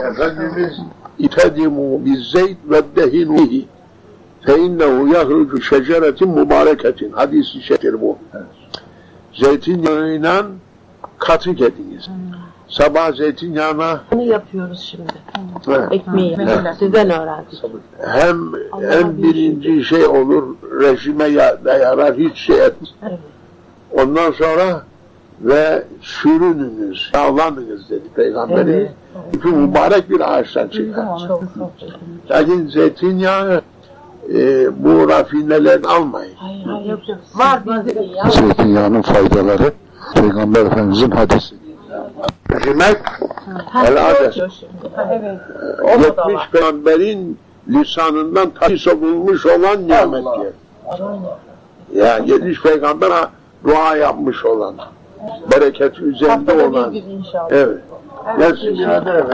Efendimiz itedimu bizzeyt ve dehinuhi fe innehu yahrucu şeceretin mübareketin. Hadisi şekir bu. Zeytinyağıyla katık ediniz. Sabah zeytinyağına Bunu yapıyoruz şimdi. Evet. Ekmeği. Evet. Sizden öğrendik. hem Allah en bir birinci şey olur rejime yarar hiç şey etmez. Evet. Ondan sonra ve sürününüz, yağlanınız dedi Peygamberimiz. Evet. Çünkü mübarek bir ağaçtan çıkar. Lakin zeytinyağı e, bu rafinelerini almayın. Hayır hayır. Var bizde ya. Zeytinyağının faydaları Peygamber Efendimizin hadisi. Yemek el ades. Evet. E, 70 peygamberin lisanından tahsis olmuş olan nimet diye. Ya 70 peygamber dua yapmış olan. Bereket üzerinde olan. inşallah. Evet. Gelsin birader.